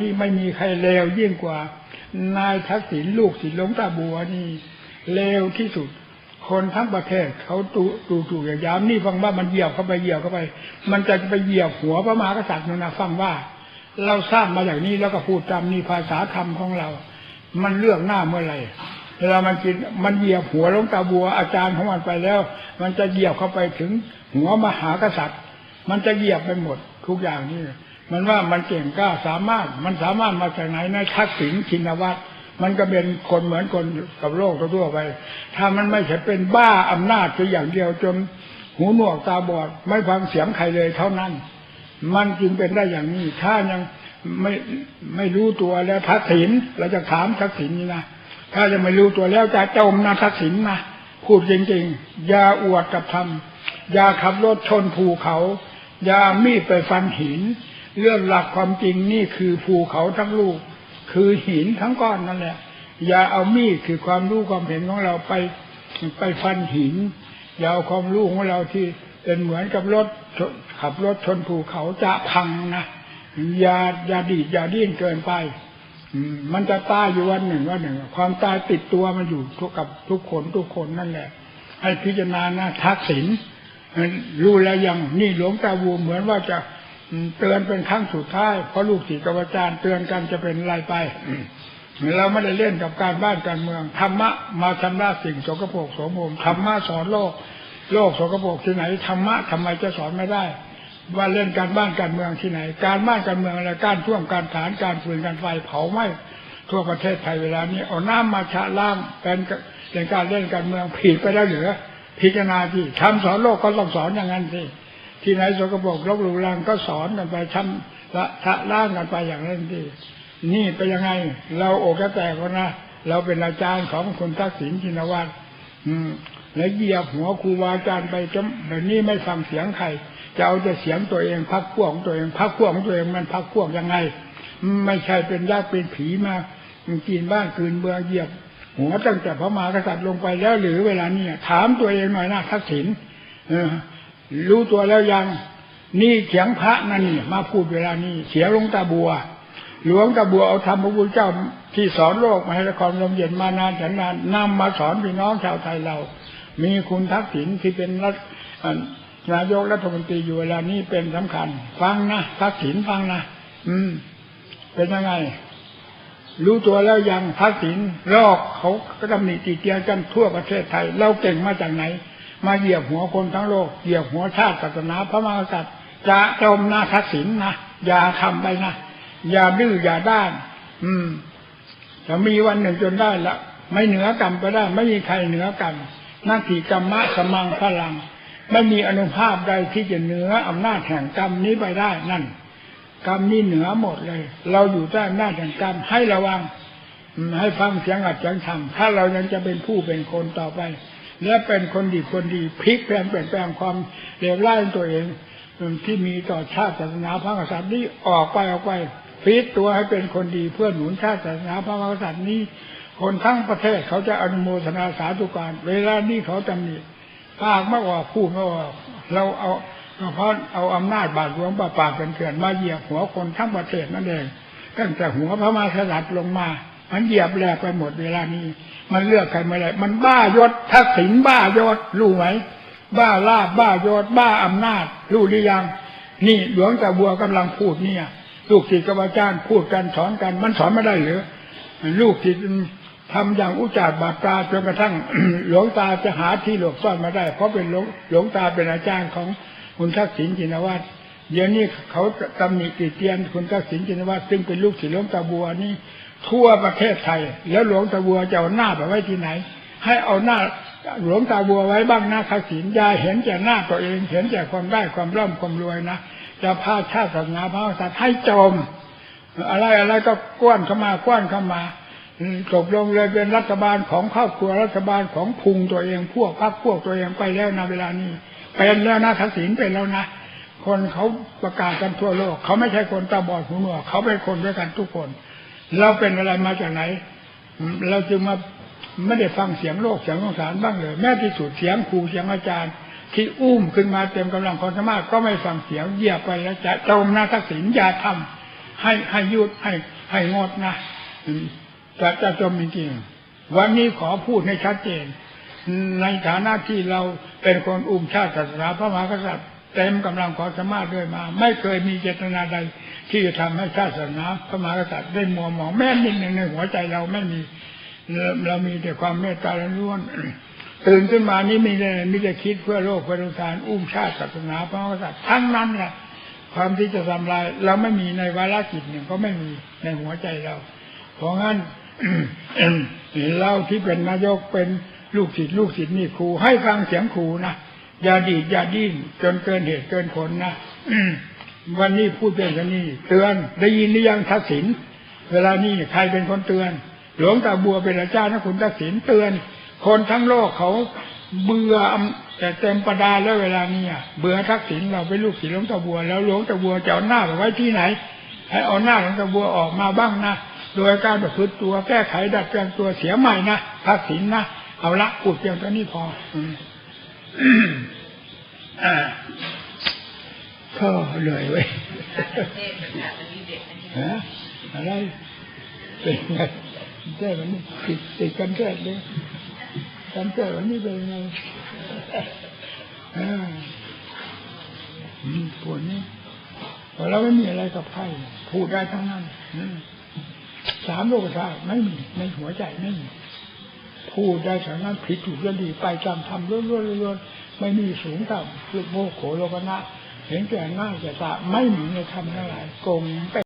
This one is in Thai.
ที่ไม่มีใครเลวยิ่งกว่า นายทักษิณลูกศิษย์หลวงตาบัวนี่เลวที่สุด คนทั้งประเทศเขาตูตูถูกอย่างยามนี่ฟังว่ามันเหยียบเข้าไปเหยียบเข้าไป มันจะไปเหยียบหัวพระมหากษัตริย์นะนะฟังว่า เราสร้างมาอย่างนี้แล้วก็พูดตามนี่ภาษาธรรมของเรา มันเลือกหน้าเมื่อไหร่เวลามันกินมันเหยียบหัวหลวงตาบัวอาจารย์ของมันไปแล้ว มันจะเหยียบเข้าไปถึงหัวมหากษัตริย์ มันจะเหยียบไปหมดทุกอย่างนี่ มันว่ามันเก่งกล้าสามารถ มันสามารถมาจากไหนนะทักษิณชินวัตรมันก็เป็นคนเหมือนคนกับโลกทั่วไป ถ้ามันไม่ใช่เป็นบ้าอำนาจเพียงอย่างเดียวจนหูหนวกตาบอด ไม่ฟังเสียงใครเลยเท่านั้น มันจึงเป็นได้อย่างนี้ ถ้ายังไม่ไม่รู้ตัวแล้วทักษิณเราจะถามทักษิณนี่นะถ้ายังไม่รู้ตัวแล้วจะจมนะทักษิณนะพูดจริงๆอย่าอวดกับทำอย่าขับรถชนภูเขาอย่ามีดไปฟันหิน เรื่องหลักความจริงนี่คือภูเขาทั้งลูก คือหินทั้งก้อนนั่นแหละ อย่าเอามีดคือความรู้ความเห็นของเราไปไปฟันหิน อย่าเอาความรู้ของเราที่เป็นเหมือนกับรถขับรถชนภูเขาจะพังนะอย่าอย่าดีดอย่าดิ้นเกินไปมันจะตายอยู่วันหนึ่งวันหนึ่ง ความตายติดตัวมันอยู่ทุกกับทุกคนทุกคนนั่นแหละ ให้พิจารณานะทักษิณรู้แล้วยังนี่หลวงตาวัวเหมือนว่าจะ เตือนเป็นครั้งสุดท้ายเพราะลูกศิษย์กับอาจารย์เตือนกันจะเป็นไรไปเราไม่ได้เล่นกับการบ้านการเมืองธรรมะมาชำระสิ่งสกปรกโสมมธรรมะสอนโลก โลกสกปรกที่ไหนธรรมะทำไมจะสอนไม่ได้ ว่าเล่นการบ้านการเมืองที่ไหน การบ้านการเมืองอะไรการท่วมการฐานการฟืนการไฟเผาไหม้ทั่วประเทศไทยเวลานี้เอาน้ำมาชะล้างเป็นเป็นการเล่นการเมืองผิดไปแล้วเหรือพิจารณาที่ทำสอนโลกก็ต้องสอนอย่างนั้นสิ ที่ไหนสกปรกรบหลู่รังก็สอนกันไปทำละชะล้างกันไปอย่างนั้นสินี่เป็นยังไง เราโอกแตกนะเราเป็นอาจารย์ของคุณทักษิณชินวัตรแล้วเหยียบหัวครูบาอาจารย์ไปจนแบบนี้ไม่ฟังเสียงใครจะเอาแต่เสียงตัวเองพักพวกของตัวเองพักพวกของตัวเองมันพักพวกยังไง ไม่ใช่เป็นญาติเป็นผีมากินบ้านคืนเมืองเหยียบ หัวตั้งแต่พระมหากษัตริย์ลงไปแล้วหรือเวลานี้ถามตัวเองหน่อยนะทักษิณ รู้ตัวแล้วยัง นี่เสียงพระนั่นมาพูดเวลานี้เสียหลวงตาบัว หลวงตาบัวเอาธรรมพระพุทธเจ้าที่สอนโลกมาให้ละครลมเย็นมานานแสนนานนำมาสอนพี่น้องชาวไทยเรา มีคุณทักษิณที่เป็นรัฐนายกรัฐมนตรีอยู่เวลานี้เป็นสำคัญ ฟังนะทักษิณฟังนะอืม เป็นยังไง รู้ตัวแล้วยังทักษิณลอกเขาก็ตำหนิติเตียนกันทั่วประเทศไทย เราเก่งมาจากไหน มาเหยียบหัวคนทั้งโลกเหยียบหัวชาติศาสนาพระมหากษัตริย์จะจมนะทักษิณนะอย่าทำไปนะอย่าดื้ออย่าด้าน อืมจะมีวันหนึ่งจนได้ละไม่เหนือกรรมก็ได้ ไม่มีใครเหนือกรรมนาทีกรรมะสมังพลัง ไม่มีอนุภาพใดที่จะเหนืออำนาจแห่งกรรมนี้ไปได้นั่น กรรมนี่เหนือหมดเลย เราอยู่ใต้อำนาจแห่งกรรมให้ระวังอืมให้ฟังเสียงอัดเสียงธรรมถ้าเรายังจะเป็นผู้เป็นคนต่อไป และเป็นคนดีคนดีพลิกแปลงเปลี่ยนแปลงความเลวร้ายตัวเองที่มีต่อชาติศาสนาพระมหากษัตริย์นี้ออกไปออกไปพลิกตัวให้เป็นคนดีเพื่อหนุนชาติศาสนาพระมหากษัตริย์นี้ คนทั้งประเทศเขาจะอนุโมทนาสาธุการ เวลานี้เขาตำหนิปากมากกว่าพูดมากกว่าเราเอาเพราะเอาอำนาจบาดหลวงป่าปากเป็นเถื่อนมาเหยียบหัวคนทั้งประเทศนั่นเองตั้งแต่หัวพระมหากษัตริย์ลงมา มันเหยียบแหลกไปหมดเวลานี้ มันเลือกใครไม่ได้มันบ้ายศทักษิณบ้ายศรู้ไหมบ้าลาบบ้ายศบ้าอำนาจ รู้หรือยัง นี่หลวงตาบัวกำลังพูดเนี่ยลูกศิษย์กับอาจารย์พูดกันสอนกัน มันสอนไม่ได้หรือลูกศิษย์ทำอย่างอุจจาระบาปตาจนกระทั่งหลวงตาจะหาที่หลบซ่อนมาได้ เพราะเป็นหลวงหลวงตาเป็นอาจารย์ของคุณทักษิณจินวัตรเดี๋ยวนี้เขาตำหนิติเตียนคุณทักษิณจินวัตรซึ่งเป็นลูกศิษย์หลวงตาบัวนี่ ทั่วประเทศไทย แล้วหลวงตาบัวจะเอาหน้าไปไว้ที่ไหน ให้เอาหน้าหลวงตาบัวไว้บ้างนะทักษิณยายเห็นแก่หน้าตัวเอง เห็นแก่ความได้ความร่ำความรวยนะจะพาชาติศาสนาพระมหากษัตริย์ให้จม อะไรอะไรก็กว้านเข้ามากว้านเข้ามาตกลงเลยเป็นรัฐบาลของครอบครัวรัฐบาลของพุงตัวเองพวกพรรคพวกตัวเองไปแล้วนะเวลานี้เป็นแล้วนะทักษิณเป็นแล้วนะคนเขาประกาศกันทั่วโลก เขาไม่ใช่คนตาบอดหูหนวกเขาเป็นคนด้วยกันทุกคน เราเป็นอะไรมาจากไหน เราจึงมาไม่ได้ฟังเสียงโลกเสียงสงสารบ้างเลย แม้ที่สุดเสียงครูเสียงอาจารย์ ที่อุ้มขึ้นมาเต็มกำลังความสามารถก็ไม่ฟังเสียงเหยียบไปแล้วจะจมหน้าทักษิณอย่าทำให้ให้ยุดให้ให้งดนะจะจะจมจริงๆวันนี้ขอพูดให้ชัดเจน ในฐานะที่เราเป็นคนอุ้มชาติศาสนาพระมหากษัตริย์ เต็มกำลังความสามารถด้วยมา ไม่เคยมีเจตนาใด ที่จะทำให้ชาติศาสนาพระมหากษัตริย์ได้มัวหมองแม้นิดหนึ่งในหัวใจเราไม่มีเราเรามีแต่ความเมตตาล้วนตื่นขึ้นมานี่มีแต่มีแต่คิดเพื่อโลกเพื่อสงสารอุ้มชาติศาสนาพระมหากษัตริย์ทั้งนั้นแหละความที่จะทำลาย เราไม่มีในวาระจิตหนึ่งก็ไม่มีในหัวใจเรา เพราะงั้นเราที่เป็นนายกเป็นลูกศิษย์ลูกศิษย์นี่ครูให้ฟังเสียงครูนะ อย่าดีดอย่าดิ้นจนเกินเหตุเกินผลนะวันนี้พูดเป็นกันนี่เตือน ได้ยินหรือยังทักษิณเวลานี้ใครเป็นคนเตือน หลวงตาบัวเป็นอาจารย์นะคุณทักษิณเตือน คนทั้งโลกเขาเบื่อแต่เต็มประดาแล้วเวลานี้เบื่อทักษิณเราเป็นลูกศิษย์หลวงตาบัว แล้วหลวงตาบัวจะเอาหน้าไปไว้ที่ไหน ให้เอาหน้าหลวงตาบัวออกมาบ้างนะโดยการประพฤติตัวแก้ไขดัดแปลงตัวเสียใหม่นะทักษิณนะเอาละพูดเพียงเท่านี้พออื ก็เหนื่อยเว้ยเทศน์แบบอันนี้เด็กอันนี้ฮะอะไรเป็นไงแก้วันนี้ติดติดกันแก้เลยกันแก้วันนี้เป็นไงอ่าอืมปวดนี่พอเราไม่มีอะไรกับใครพูดได้ทั้งนั้นอืมสามโลกธาตุไม่มีในหัวใจไม่มี พูดได้ทั้งนั้นผิดถูกเรื่องดีไปจำทำล้วนๆๆไม่มีสูงต่ำคือโมโขโลกนะเห็นแก่ง่ายแก่ตาไม่มีในธรรมทั้งหลายโกงไป